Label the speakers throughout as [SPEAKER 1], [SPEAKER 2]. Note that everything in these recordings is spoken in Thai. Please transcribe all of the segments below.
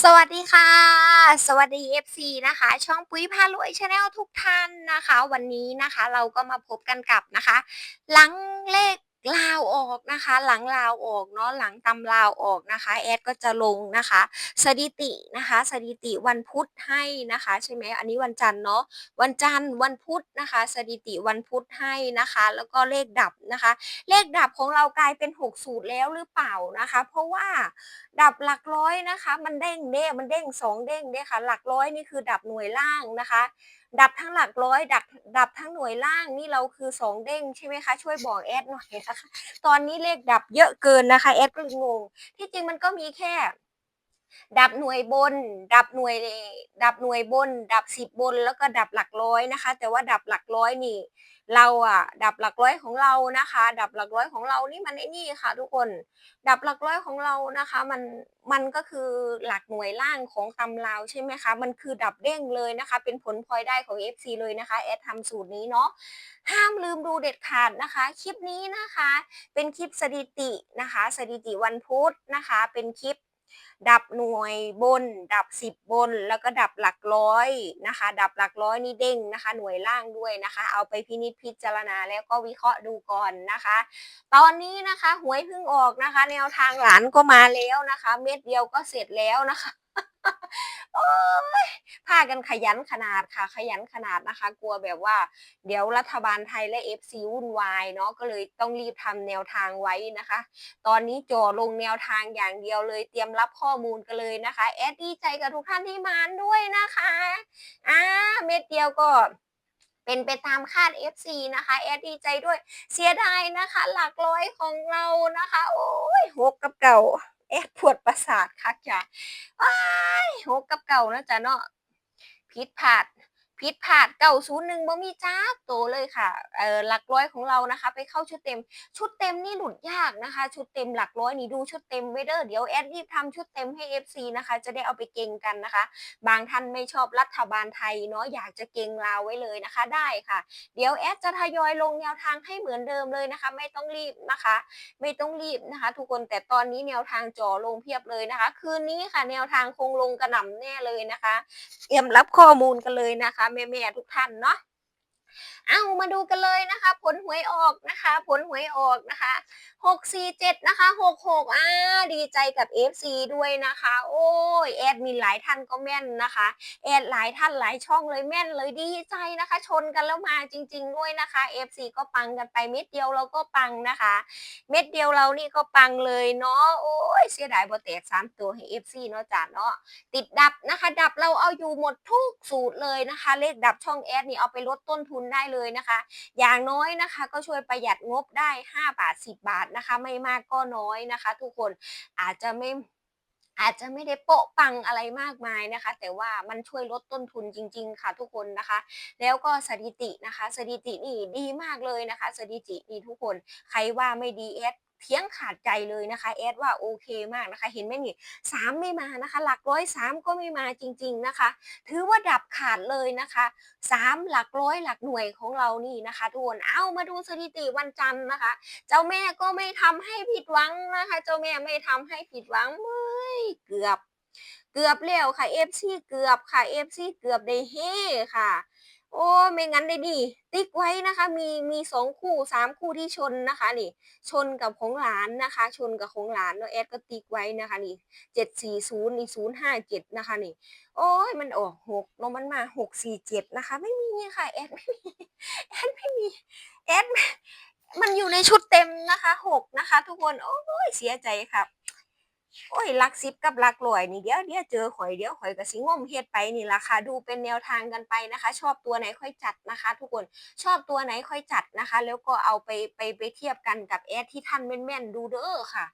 [SPEAKER 1] สวัสดีค่ะ สวัสดี FC นะคะ ช่องปุ้ยพารวยชาแนลทุกท่านนะคะ วันนี้นะคะ เราก็มาพบกันกับนะคะ หลังเลข ลาวออกนะคะ หลังลาวออกเนาะหลังตำลาวออกนะคะ แอดก็จะลงนะคะ สถิตินะคะ สถิติวันพุธให้นะคะ ใช่ไหมอันนี้วันจันทร์เนาะวันจันทร์วันพุธนะคะ สถิติวันพุธให้นะคะ แล้วก็เลขดับนะคะ เลขดับของเรากลายเป็น6สูตรแล้วหรือเปล่านะคะ เพราะว่าดับหลักร้อยนะคะ มันเด้งเด้มันเด้งสองเด้งเด้ค่ะ หลักร้อยนี่คือดับหน่วยล่างนะคะ ดับทั้งหลักร้อย ดับดับทั้งหน่วยล่างนี่เราคือสองเด้งใช่ไหมคะช่วยบอกแอดหน่อยนะคะตอนนี้เลขดับเยอะเกินนะคะแอดก็งงที่จริงมันก็มีแค่ ดับหน่วยบน ดับหน่วย ดับหน่วยบน ดับสิบบน แล้วก็ดับหลักร้อยนะคะ แต่ว่าดับหลักร้อยนี่ เราอะดับหลักร้อยของเรานะคะ ดับหลักร้อยของเรานี่มันไอ้นี่ค่ะ ทุกคน ดับหลักร้อยของเรานะคะ มันมันก็คือหลักหน่วยล่างของตำราวใช่ไหมคะ มันคือดับเด้งเลยนะคะ เป็นผลพลอยได้ของ FC เลยนะคะแอดทำสูตรนี้เนาะห้ามลืมดูเด็ดขาดนะคะ คลิปนี้นะคะ เป็นคลิปสถิตินะคะ สถิติวันพุธนะคะ เป็นคลิป ดับหน่วยบน ดับสิบบน แล้วก็ดับหลักร้อยนะคะ ดับหลักร้อยนี่เด้งนะคะ หน่วยล่างด้วยนะคะ เอาไปพินิจพิจารณาแล้วก็วิเคราะห์ดูก่อนนะคะ ตอนนี้นะคะหวยเพิ่งออกนะคะ แนวทางหลานก็มาแล้วนะคะ เม็ดเดียวก็เสร็จแล้วนะคะ โอ้ยพากันขยันขนาดค่ะ ขยันขนาดนะคะ กลัวแบบว่า เดี๋ยวรัฐบาลไทยและ FC วุ่นวายเนาะก็เลยต้องรีบทำแนวทางไว้นะคะ ตอนนี้จ่อลงแนวทางอย่างเดียวเลยเตรียมรับข้อมูลกันเลยนะคะแอดดีใจกับทุกท่านที่มานด้วยนะคะอ่าเม็ดเดียวก็เป็นไปตามคาด FC นะคะแอดดีใจด้วยเสียดายนะคะ หลักร้อยของเรานะคะ โอ้ยหกกับเก่า เอดปวดประสาทคักจ้ะว้ายหกกับเก่านะจ๊ะเนาะผิดพลาด ผิดพลาดเก่าศูนย์หนึ่งบ่มีจ้าโตเลยค่ะเออหลักร้อยของเรานะคะ ไปเข้าชุดเต็ม ชุดเต็มนี่หลุดยากนะคะ ชุดเต็มหลักร้อยนี่ดูชุดเต็มไว้เด้อเดี๋ยวแอดรีบทำชุดเต็มให้ FC นะคะ จะได้เอาไปเก่งกันนะคะ บางท่านไม่ชอบรัฐบาลไทยเนาะอยากจะเก่งลาวไว้เลยนะคะได้ค่ะ เดี๋ยวแอดจะทยอยลงแนวทางให้เหมือนเดิมเลยนะคะ ไม่ต้องรีบนะคะ ไม่ต้องรีบนะคะ ทุกคนแต่ตอนนี้แนวทางจ่อลงเพียบเลยนะคะ คืนนี้ค่ะแนวทางคงลงกระหน่ำแน่เลยนะคะเตรียมรับข้อมูลกันเลยนะคะแม่ๆทุกท่านเนาะ เอามาดูกันเลยนะคะ ผลหวยออกนะคะ ผลหวยออกนะคะหกสี่เจ็ดนะคะหกหกอ่าดีใจกับ FC ด้วยนะคะ โอ้ยแอดมีหลายท่านก็แม่นนะคะแอดหลายท่านหลายช่องเลยแม่นเลยดีใจนะคะ ชนกันแล้วมาจริง ๆ ด้วยนะคะ FC ก็ปังกันไปเม็ดเดียวเราก็ปังนะคะ เม็ดเดียวเรานี่ก็ปังเลยเนาะโอ้ยเสียดายบ่แตกสามตัวให้ FC เนาะจ้าเนาะติดดับนะคะ ดับเราเอาอยู่หมดทุกสูตรเลยนะคะ เลขดับช่องแอดนี่เอาไปลดต้นทุนได้เลยนะคะ อย่างน้อยนะคะก็ช่วยประหยัดงบได้ 5 บาท 10 บาทนะคะ ไม่มากก็น้อยนะคะ ทุกคนอาจจะไม่อาจจะไม่ได้โปะปังอะไรมากมายนะคะ แต่ว่ามันช่วยลดต้นทุนจริง ๆ ค่ะ ทุกคนนะคะ แล้วก็สถิตินะคะ สถิตินี่ดีมากเลยนะคะ สถิตินี่ทุกคน ใครว่าไม่ดีเอส เทียงขาดใจเลยนะคะแอดว่าโอเคมากนะคะ เห็นไหมนี่สามไม่มานะคะ หลักร้อยสามก็ไม่มาจริง ๆนะคะ ถือว่าดับขาดเลยนะคะสามหลักร้อยหลักหน่วยของเรานี่นะคะทุกคนเอามาดูสถิติวันจันทร์นะคะ เจ้าแม่ก็ไม่ทำให้ผิดหวังนะคะ เจ้าแม่ไม่ทำให้ผิดหวังเว้ยเกือบเกือบแล้วค่ะเอฟซีเกือบค่ะเอฟซีเกือบได้เฮค่ะ โอ้ไม่งั้นได้ดีติ๊กไว้นะคะ มีมีสองคู่สามคู่ที่ชนนะคะนี่ ชนกับของหลานนะคะ ชนกับของหลานเนาะแอดก็ติ๊กไว้นะคะนี่เจ็ดสี่ศูนย์นี่ศูนย์ห้าเจ็ดนะคะนี่ โอ้ยมันออกหกล้วมันมาหกสี่เจ็ดนะคะ ไม่มีค่ะแอดไม่มีแอดไม่มีแอดมันอยู่ในชุดเต็มนะคะหกนะคะ ทุกคนโอ้ยเสียใจครับ โอ้ยลักซิบกับลักลอยนี่เดี๋ยวเดี๋ยวเจอข่อยเดี๋ยวข่อยกับสิงมเฮ็ดไปนี่ล่ะค่ะดูเป็นแนวทางกันไปนะคะ ชอบตัวไหนค่อยจัดนะคะ ทุกคนชอบตัวไหนค่อยจัดนะคะ แล้วก็เอาไปไปไปเทียบกันกับแอดที่ท่านแม่นๆดูเด้อค่ะ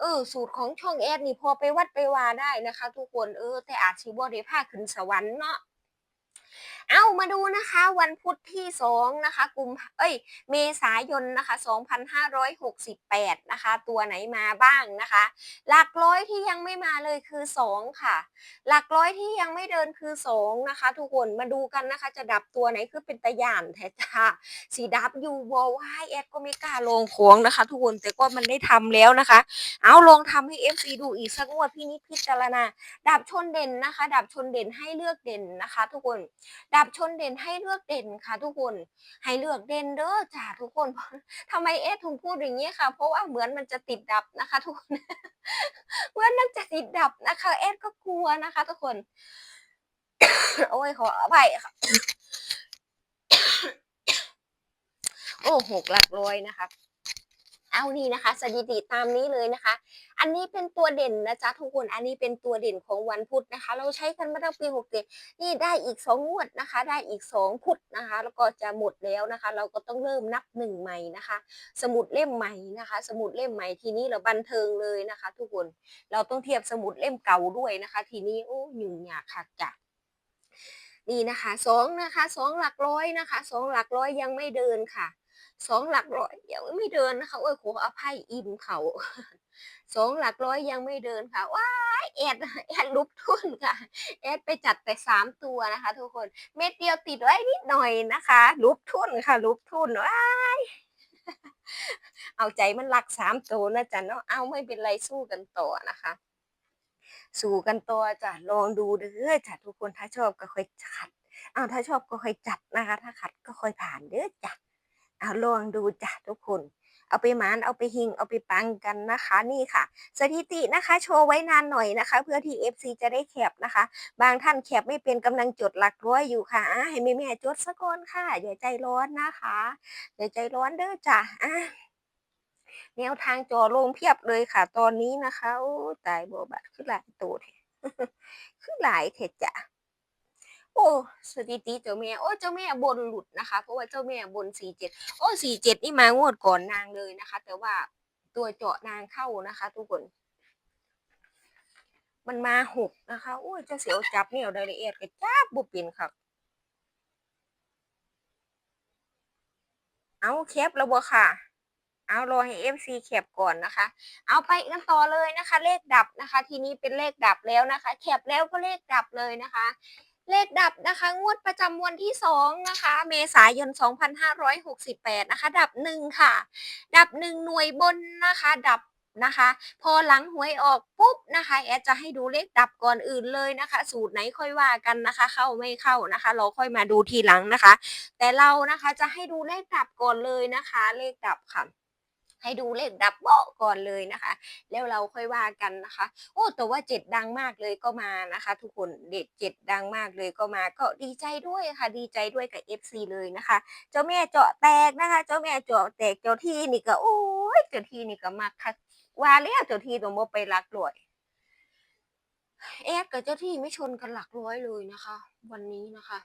[SPEAKER 1] เออสูตรของช่องแอดนี่พอไปวัดไปวาได้นะคะ ทุกคนเออแต่อาจสิบ่ได้พาขึ้นสวรรค์เนาะ เอามาดูนะคะวันพุธที่2นะคะกุมเอ้ยเมษายนนะคะ2568นะคะตัวไหนมาบ้างนะคะ หลักร้อยที่ยังไม่มาเลยคือ 2 ค่ะ หลักร้อยที่ยังไม่เดินคือ 2 นะคะ ทุกคนมาดูกันนะคะ จะดับตัวไหนคือเป็นตะยานแท้จ้าสีดับยูโวไฮแอดก็ไม่กล้าลงของนะคะ ทุกคนแต่ก็มันได้ทำแล้วนะคะ เอาลองทำให้ FC ดูอีกสักงวดพี่นิดพิจารณาดับชนเด่นนะคะ ดับชนเด่นให้เลือกเด่นนะคะ ทุกคนดับชนเด่นให้เลือกเด่นค่ะ ทุกคน ให้เลือกเด่นเด้อจ้าทุกคนทำไมเอ๊ะถึงพูดอย่างนี้ค่ะ เพราะว่าเหมือนมันจะติดดับนะคะ ทุกคนเหมือนมันจะติดดับนะคะ เอ๊ะก็กลัวนะคะ ทุกคน โอ้ยขออภัยค่ะ โอ้หกหลักร้อยนะคะ เอานี่นะคะสถิติตามนี้เลยนะคะ อันนี้เป็นตัวเด่นนะจ๊ะทุกคนอันนี้เป็นตัวเด่นของวันพุธนะคะ เราใช้กันมาตั้งปีหกเจ็ดนี่ได้อีกสองงวดนะคะ ได้อีกสองพุธนะคะ แล้วก็จะหมดแล้วนะคะ เราก็ต้องเริ่มนับหนึ่งใหม่นะคะ สมุดเล่มใหม่นะคะ สมุดเล่มใหม่ทีนี้เราบันเทิงเลยนะคะ ทุกคนเราต้องเทียบสมุดเล่มเก่าด้วยนะคะ ทีนี้โอ้ยุ่งยากค่ะจ้ะนี่นะคะสองนะคะสองหลักร้อยนะคะสองหลักร้อยยังไม่เดินค่ะ สองหลักร้อยยังไม่เดินนะคะโอ้ยขออภัยอิ่มเขาสองหลักร้อยยังไม่เดินค่ะว้ายแอดแอดลุกทุนค่ะแอดไปจัดแต่สามตัวนะคะ ทุกคนเม็ดเดียวติดไว้นิดหน่อยนะคะลุกทุนค่ะลุกทุนว้ายเอาใจมันหลักสามตัวนะจ๊ะเนาะเอาไม่เป็นไรสู้กันต่อนะคะสู้กันต่อจ้ะลองดูเด้อจ้ะทุกคนถ้าชอบก็ค่อยขัดอ้าวถ้าชอบก็ค่อยจัดนะคะ ถ้าขัดก็ค่อยผ่านเด้อจ้ะ เอาลองดูจ้ะทุกคน เอาไปหมานเอาไปหิงเอาไปปังกันนะคะนี่ค่ะ สถิตินะคะโชว์ไว้นานหน่อยนะคะ เพื่อที่ FC จะได้แคปนะคะ บางท่านแคปไม่เป็นกำลังจดหลักร้อยอยู่ค่ะให้แม่แม่จดสะก่อนค่ะอย่าใจร้อนนะคะอย่าใจร้อนเด้อจ้ะอะแนวทางจอลงเพียบเลยค่ะ ตอนนี้นะคะโอ้ตายบัวบัดขึ้นหลายตัวแท้คือหลายเท็ดจ้ะ โอ้สถิติเจ้าแม่โอ้เจ้าแม่บนหลุดนะคะ เพราะว่าเจ้าแม่บนสี่เจ็ดโอ้สี่เจ็ดนี่มางวดก่อนนางเลยนะคะ แต่ว่าตัวเจาะนางเข้านะคะ ทุกคน มันมาหกนะคะโอ้ยเจะเสียวจับเนี่ยรายละเอียดก็จับบุปินครับเอาแคปแล้วบ่ค่ะเอารอให้ FC แคปก่อนนะคะ เอาไปกันต่อเลยนะคะ เลขดับนะคะ ทีนี้เป็นเลขดับแล้วนะคะ แคปแล้วก็เลขดับเลยนะคะ เลขดับนะคะ งวดประจำวันที่สองนะคะ เมษายน 2568 นะคะ ดับหนึ่งค่ะ ดับหนึ่งหน่วยบนนะคะ ดับนะคะ พอหลังหวยออกปุ๊บนะคะ แอดจะให้ดูเลขดับก่อนอื่นเลยนะคะ สูตรไหนค่อยว่ากันนะคะ เข้าไม่เข้านะคะ เราค่อยมาดูทีหลังนะคะ แต่เรานะคะจะให้ดูเลขดับก่อนเลยนะคะ เลขดับค่ะ ให้ดูเลขดับเบาะก่อนเลยนะคะ แล้วเราค่อยว่ากันนะคะ โอ้แต่ว่าเจ็ดดังมากเลยก็มานะคะ ทุกคนเด็ดเจ็ดดังมากเลยก็มาก็ดีใจด้วยค่ะ ดีใจด้วยกับ FC เลยนะคะ เจ้าแม่เจาะแตกนะคะ เจ้าแม่เจาะแตกเจ้าที่นี่ก็โอ้ยเจ้าที่นี่ก็มาคักว่าแล้วเจ้าที่ต้องบ่ไปรักรวยแอดกับเจ้าที่ไม่ชนกันหลักร้อยเลยนะคะ วันนี้นะคะ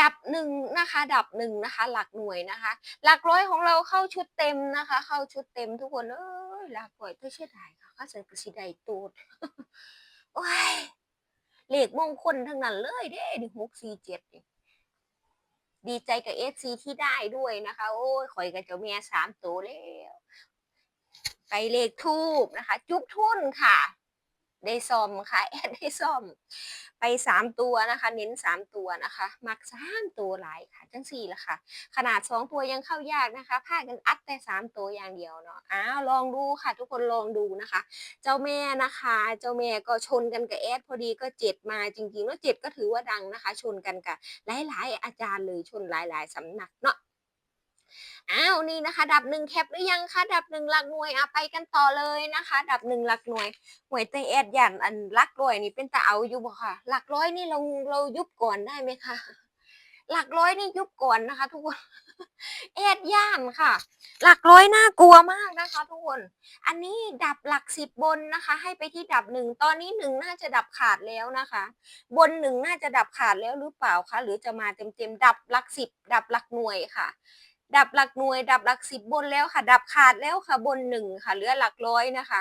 [SPEAKER 1] ดับหนึ่งนะคะ ดับหนึ่งนะคะ หลักหน่วยนะคะ หลักร้อยของเราเข้าชุดเต็มนะคะ เข้าชุดเต็มทุกคนเอ้ยหลักร้อยตัวเชื่อได้ค่ะข้าเสนกสิได้ตูดโอ้ยเลขมงคลทั้งนั้นเลยเด้ดิหกสี่เจ็ดดีใจกับเอฟซีที่ได้ด้วยนะคะ โอ้ยข่อยกับเจ้าแม่สามตัวแล้วไปเลขทูบนะคะ จุบทุนค่ะ ได้ซ่อมค่ะแอดได้ซ่อม ไปสามตัวนะคะ เน้นสามตัวนะคะ มักสามตัวหลายค่ะ จังสี่ละค่ะ ขนาดสองตัวยังเข้ายากนะคะพากันอัดแต่สามตัวอย่างเดียวเนาะอ้าวลองดูค่ะ ทุกคนลองดูนะคะ เจ้าแม่นะคะ เจ้าแม่ก็ชนกันกับแอดพอดีก็เจ็ดมาจริงๆแล้วเจ็ดก็ถือว่าดังนะคะ ชนกันกับหลายๆ อาจารย์เลยชนหลาย ๆสำนักเนาะ อ้าวนี่นะคะ ดับหนึ่งแคปหรือยังคะดับหนึ่งหลักหน่วยเอาไปกันต่อเลยนะคะ ดับหนึ่งหลักหน่วยหวยเตแอดยันอันหลักร้อยนี่เป็นตาเอาอยู่บ่ค่ะ หลักร้อยนี่เราเรายุบก่อนได้ไหมคะหลักร้อยนี่ยุบก่อนนะคะ ทุกคนแอดย่านค่ะ หลักร้อยน่ากลัวมากนะคะ ทุกคน อันนี้ดับหลักสิบบนนะคะ ให้ไปที่ดับหนึ่งตอนนี้หนึ่งน่าจะดับขาดแล้วนะคะ บนหนึ่งน่าจะดับขาดแล้วหรือเปล่าคะหรือจะมาเต็มๆดับหลักสิบดับหลักหน่วยค่ะ ดับหลักหน่วย ดับหลักสิบบนแล้วค่ะ ดับขาดแล้วค่ะ บนหนึ่งค่ะ เหลือหลักร้อยนะคะ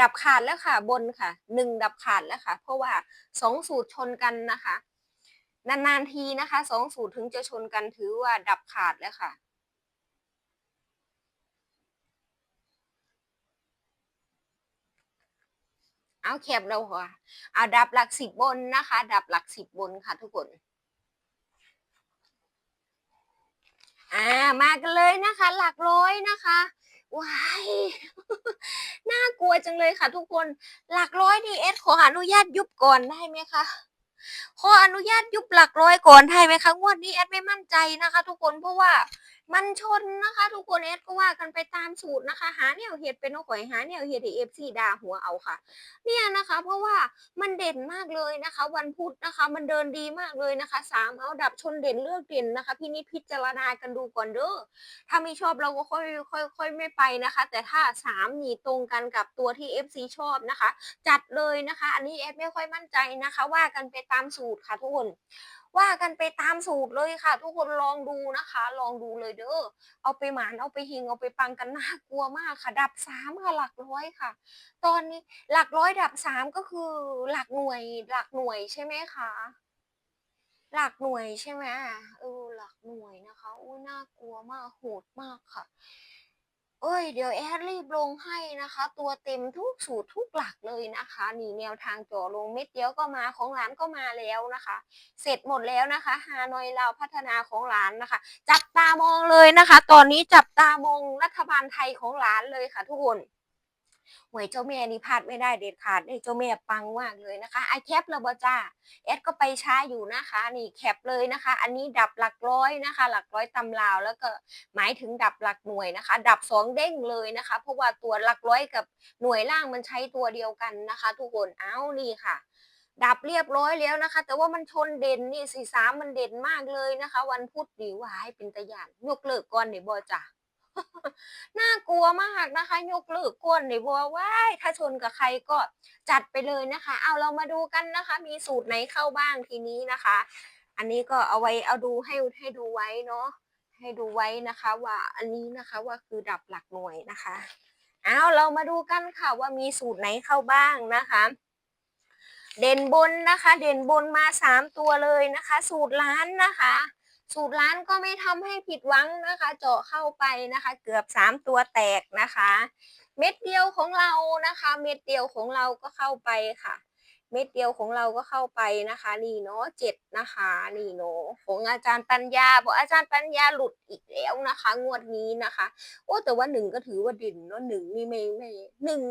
[SPEAKER 1] ดับขาดแล้วค่ะ บนค่ะหนึ่งดับขาดแล้วค่ะ เพราะว่าสองสูตรชนกันนะคะ นานๆทีนะคะสองสูตรถึงจะชนกันถือว่าดับขาดแล้วค่ะเอาแคบเราค่ะเอาดับหลักสิบบนนะคะ ดับหลักสิบบนค่ะทุกคน อ่ามากันเลยนะคะ หลักร้อยนะคะว้ายน่ากลัวจังเลยค่ะ ทุกคนหลักร้อยนี่เอสขออนุญาตยุบก่อนได้ไหมคะ ขออนุญาตยุบหลักร้อยก่อนได้ไหมคะงวดนี้เอสไม่มั่นใจนะคะ ทุกคนเพราะว่ามันชนนะคะ ทุกคนเอสก็ว่ากันไปตามสูตรนะคะ หาแนวเหตุเป็นเอาข่อยหาแนวเหตุเอฟซีดาหัวเอาค่ะ เนี่ยนะคะ เพราะว่ามันเด่นมากเลยนะคะ วันพุธนะคะ มันเดินดีมากเลยนะคะสามเอาดับชนเด่นเลือกเด่นนะคะพี่นิดพิจารณากันดูก่อนเด้อถ้าไม่ชอบเราก็ค่อยค่อยค่อยไม่ไปนะคะ แต่ถ้าสามนี่ตรงกันกับตัวที่ FC ชอบนะคะ จัดเลยนะคะ อันนี้เอฟไม่ค่อยมั่นใจนะคะ ว่ากันไปตามสูตรค่ะทุกคน ว่ากันไปตามสูตรเลยค่ะ ทุกคนลองดูนะคะ ลองดูเลยเด้อเอาไปหมานเอาไปหิงเอาไปปังกันน่ากลัวมากค่ะ ดับสามค่ะหลักร้อยค่ะ ตอนนี้หลักร้อยดับสามก็คือ หลักหน่วยหลักหน่วยใช่ไหมคะหลักหน่วยใช่ไหมเออหลักหน่วยนะคะอุ้ยน่ากลัวมากโหดมากค่ะ เอ้ยเดี๋ยวแอดรีบลงให้นะคะ ตัวเต็มทุกสูตรทุกหลักเลยนะคะนี่แนวทางจ่อลงเม็ดเดียวก็มาของร้านก็มาแล้วนะคะ เสร็จหมดแล้วนะคะฮานอยเราพัฒนาของร้านนะคะ จับตามองเลยนะคะ ตอนนี้จับตามองรัฐบาลไทยของร้านเลยค่ะทุกคน หวยเจ้าแม่นี่พลาดไม่ได้เด็ดขาดเลยเจ้าแม่ปังมากเลยนะคะไอแคประบจ้าแอดก็ไปช้าอยู่นะคะ นี่แคปเลยนะคะ อันนี้ดับหลักร้อยนะคะ หลักร้อยตำราว แล้วก็หมายถึงดับหลักหน่วยนะคะ ดับสองเด้งเลยนะคะ เพราะว่าตัวหลักร้อยกับหน่วยล่างมันใช้ตัวเดียวกันนะคะ ทุกคนเอ้านี่ค่ะดับเรียบร้อยแล้วนะคะ แต่ว่ามันชนเด่นนี่สี่สามมันเด่นมากเลยนะคะ วันพุธดีวายเป็นตะยานยกเลิกก่อนเดี๋ยวบอจ้ะ น่ากลัวมากนะคะ ยกเลิกก้นในบัวว้ายถ้าชนกับใครก็จัดไปเลยนะคะ เอาเรามาดูกันนะคะ มีสูตรไหนเข้าบ้างทีนี้นะคะ อันนี้ก็เอาไว้เอาดูให้ให้ดูไว้เนาะให้ดูไว้นะคะ ว่าอันนี้นะคะว่าคือดับหลักหน่วยนะคะเอาเรามาดูกันค่ะว่ามีสูตรไหนเข้าบ้างนะคะ เด่นบนนะคะ เด่นบนมาสามตัวเลยนะคะ สูตรล้านนะคะ สูตรร้านก็ไม่ทำให้ผิดหวังนะคะ เจาะเข้าไปนะคะ เกือบสามตัวแตกนะคะ เม็ดเดียวของเรานะคะ เม็ดเดียวของเราก็เข้าไปค่ะ เม็ดเดียวของเราก็เข้าไปนะคะนี่เนาะเจ็ดนะคะนี่เนาะของอาจารย์ปัญญาบอกอาจารย์ปัญญาหลุดอีกแล้วนะคะ งวดนี้นะคะ โอ้แต่ว่าหนึ่งก็ถือว่าเด่นเนาะหนึ่งนี่ไม่ไม่หนึ่ง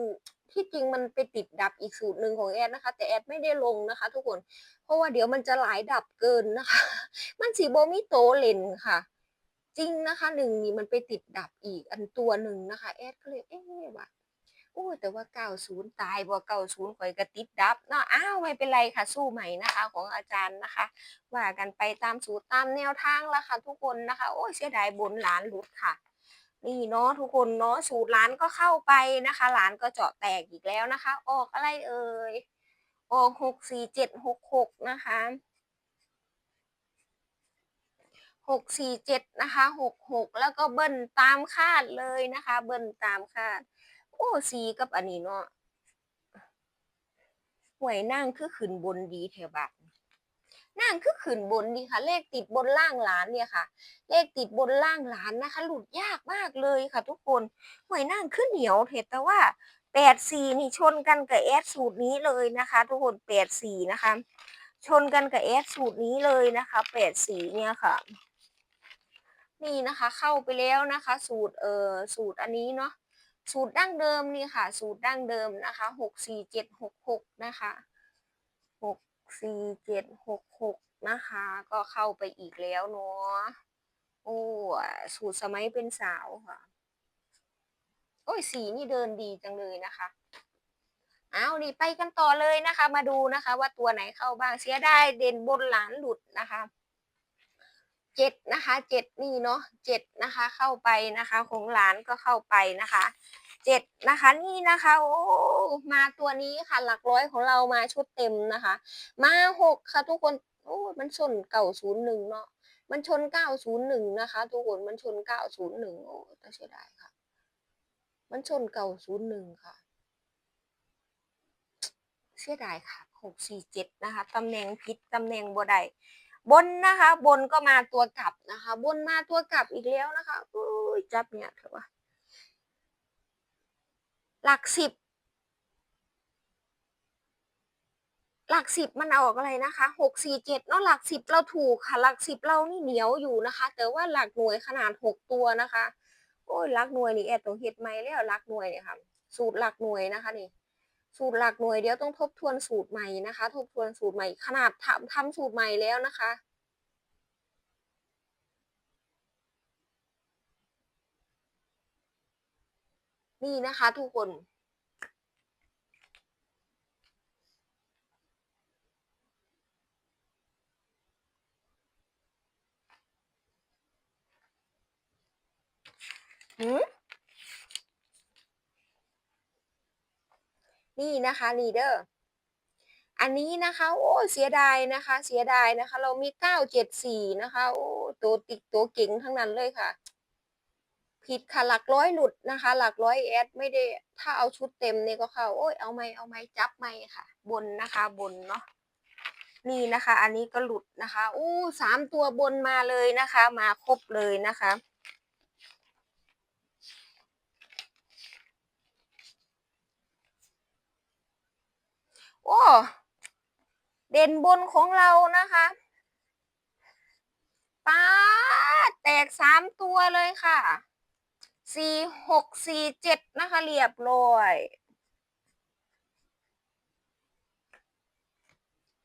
[SPEAKER 1] ที่จริงมันไปติดดับอีกสูตรหนึ่งของแอดนะคะ แต่แอดไม่ได้ลงนะคะ ทุกคน เพราะว่าเดี๋ยวมันจะหลายดับเกินนะคะ มันสีโบมิโตเลนค่ะ จริงนะคะหนึ่งนี่มันไปติดดับอีกอันตัวหนึ่งนะคะแอดก็เลยเอ๊ะว่าโอ้แต่ว่าเก้าศูนย์ตายบ่เก้าศูนย์ข่อยก็ติดดับเนาะอ้าวไม่เป็นไรค่ะ สู้ใหม่นะคะ ของอาจารย์นะคะ ว่ากันไปตามสูตรตามแนวทางละค่ะ ทุกคนนะคะ โอ้เสียดายบนหลานหลุดค่ะ นี่เนาะทุกคนเนาะสูตรหลานก็เข้าไปนะคะหลานก็เจาะแตกอีกแล้วนะคะ ออกอะไรเอ่ยออกหกสี่เจ็ดหกหกนะคะหกสี่เจ็ดนะคะหกหกแล้วก็เบิ้ลตามคาดเลยนะคะ เบิ้ลตามคาด โอ้สีกับอันนี้เนาะหวยนั่งคือขืนบนดีแถวบัด นั่งคือขืนบนดีค่ะ เลขติดบนล่างหลานเนี่ยค่ะ เลขติดบนล่างหลานนะคะ หลุดยากมากเลยค่ะ ทุกคนหวยนั่งขึ้นเหนียวเถอะแต่ว่าแปดสี่นี่ชนกันกับแอดสูตรนี้เลยนะคะ ทุกคนแปดสี่นะคะ ชนกันกับแอดสูตรนี้เลยนะคะแปดสี่เนี่ยค่ะ นี่นะคะ เข้าไปแล้วนะคะ สูตรเอ่อสูตรอันนี้เนาะสูตรดั้งเดิมนี่ค่ะ สูตรดั้งเดิมนะคะหกสี่เจ็ดหกหกนะคะ สี่เจ็ดหกหกนะคะ ก็เข้าไปอีกแล้วเนาะโอ้สูตรสมัยเป็นสาวค่ะ โอ้ยสีนี่เดินดีจังเลยนะคะเอานี่ไปกันต่อเลยนะคะ มาดูนะคะ ว่าตัวไหนเข้าบ้างเสียได้เด่นบนหลานหลุดนะคะเจ็ดนะคะเจ็ดนี่เนาะเจ็ดนะคะ เข้าไปนะคะ ของหลานก็เข้าไปนะคะ เจ็ดนะคะนี่นะคะโอ้มาตัวนี้ค่ะหลักร้อยของเรามาชุดเต็มนะคะ มาหกค่ะทุกคนโอ้มันชนเก่าศูนย์หนึ่งเนาะมันชนเก้าศูนย์หนึ่งนะคะทุกคนมันชนเก้าศูนย์หนึ่งโอ้แต่เสียดายค่ะ มันชนเก่าศูนย์หนึ่งค่ะ เสียดายค่ะหกสี่เจ็ดนะคะตำแหน่งผิดตำแหน่งบ่ได้บนนะคะ บนก็มาตัวกลับนะคะ บนมาตัวกลับอีกแล้วนะคะโอ้ยจับเนี่ยเถอะวะ หลักสิบ หลักสิบมันออกอะไรนะคะหกสี่เจ็ดเนาะหลักสิบเราถูกค่ะ หลักสิบเรานี่เหนียวอยู่นะคะ แต่ว่าหลักหน่วยขนาดหกตัวนะคะ โอ้ยหลักหน่วยนี่แอดต้องเฮ็ดใหม่แล้วหลักหน่วยเนี่ยค่ะ สูตรหลักหน่วยนะคะนี่สูตรหลักหน่วยเดี๋ยวต้องทบทวนสูตรใหม่นะคะ ทบทวนสูตรใหม่ขนาดทำทำสูตรใหม่แล้วนะคะ นี่นะคะทุกคน นี่นะคะนี่เด้ออันนี้นะคะ โอ้เสียดายนะคะ เสียดายนะคะ เรามีเก้าเจ็ดสี่นะคะ โอ้ตัวติกตัวเก่งทั้งนั้นเลยค่ะ ผิดค่ะหลักร้อยหลุดนะคะ หลักร้อยแอดไม่ได้ถ้าเอาชุดเต็มเนี่ยก็เข้าโอ้ยเอาไหมเอาไหมจับไหมค่ะ บนนะคะบนเนาะนี่นะคะ อันนี้ก็หลุดนะคะอู้สามตัวบนมาเลยนะคะ มาครบเลยนะคะโอ้เด่นบนของเรานะคะป้าดแตกสามตัวเลยค่ะ สี่หกสี่เจ็ดนะคะเรียบร้อย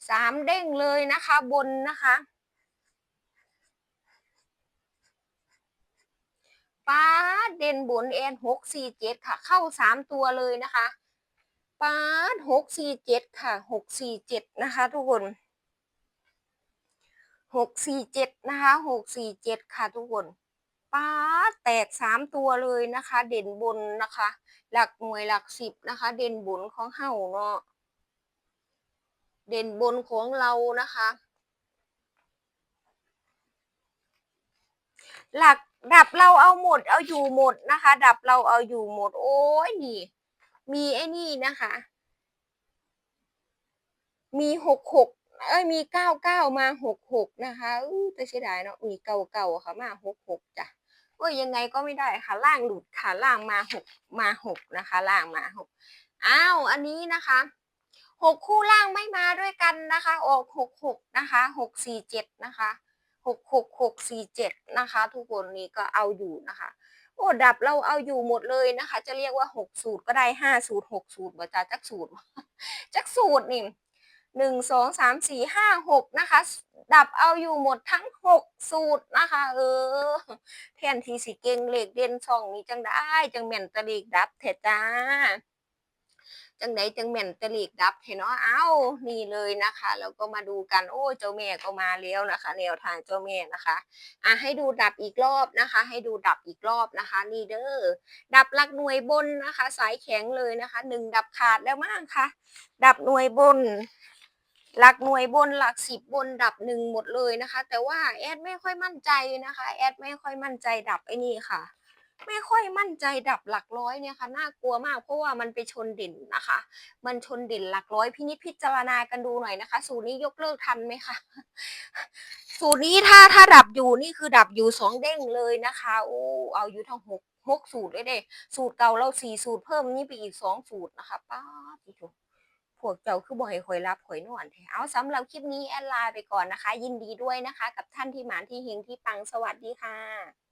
[SPEAKER 1] สามเด้งเลยนะคะบนนะคะป้าเด่นบนแอนหกสี่เจ็ดค่ะ เข้าสามตัวเลยนะคะป้าหกสี่เจ็ดค่ะหกสี่เจ็ดนะคะ ทุกคนหกสี่เจ็ดนะคะหกสี่เจ็ดค่ะทุกคน ป้าแตกสามตัวเลยนะคะ เด่นบนนะคะ หลักหน่วยหลักสิบนะคะ เด่นบนของเฮาเนาะเด่นบนของเรานะคะ หลักดับเราเอาหมดเอาอยู่หมดนะคะ ดับเราเอาอยู่หมด โอ้ยนี่ มีไอ้นี่นะคะ มีหกหกเอ้ยมีเก้าเก้ามาหกหกนะคะอู้แต่เสียดายเนาะมีเก่าเก่าค่ะมาหกหกจ้ะ อ้ยยังไงก็ไม่ได้ค่ะล่างหลุดค่ะล่างมาหกมาหกนะคะล่างมาหกอ้าวอันนี้นะคะหกคู่ล่างไม่มาด้วยกันนะคะ ออกหกหกนะคะหกสี่เจ็ดนะคะหกหกหกสี่เจ็ดนะคะ ทุกคนนี้ก็เอาอยู่นะคะโอ้ดับเราเอาอยู่หมดเลยนะคะ จะเรียกว่าหกสูตรก็ได้ห้าสูตรหกสูตรบ่จ้าจักสูตรจักสูตรนี่ หนึ่งสองสามสี่ห้าหกนะคะ ดับเอาอยู่หมดทั้งหกสูตรนะคะ เออแทนที่สิเก่งเลขเด่นช่องนี้จังได้ จังแม่นตะเลขดับเถจ้า จังไดจังแม่นตะเลขดับเห็นเนาะเอ้านี่เลยนะคะแล้วก็มาดูกันโอ้เจ้าแม่ก็มาแล้วนะคะ แนวทางเจ้าแม่นะคะอะให้ดูดับอีกรอบนะคะ ให้ดูดับอีกรอบนะคะ นี่เด้อดับหลักหน่วยบนนะคะ สายแข็งเลยนะคะหนึ่งดับขาดแล้วมั้งคะดับหน่วยบน หลักหน่วยบนหลักสิบบนดับหนึ่งหมดเลยนะคะ แต่ว่าแอดไม่ค่อยมั่นใจนะคะแอดไม่ค่อยมั่นใจดับไอ้นี่ค่ะ ไม่ค่อยมั่นใจดับหลักร้อยเนี่ยค่ะน่ากลัวมากเพราะว่ามันไปชนเด่นนะคะ มันชนเด่นหลักร้อยพินิจพิจารณากันดูหน่อยนะคะ สูตรนี้ยกเลิกทันไหมคะสูตรนี้ถ้าถ้าดับอยู่นี่คือดับอยู่สองเด้งเลยนะคะโอ้เอาอยู่ทั้งหกหกสูตรเลยเด้สูตรเก่าเราสี่สูตรเพิ่มนี่ไปอีกสองสูตรนะคะป้าพี่ถูก วกเจ้าคือบ่อยคอยรับคอยนอนแท้เอาสำหรับคลิปนี้แอดลาไปก่อนนะคะ ยินดีด้วยนะคะ กับท่านที่หมานที่เฮงที่ปังสวัสดีค่ะ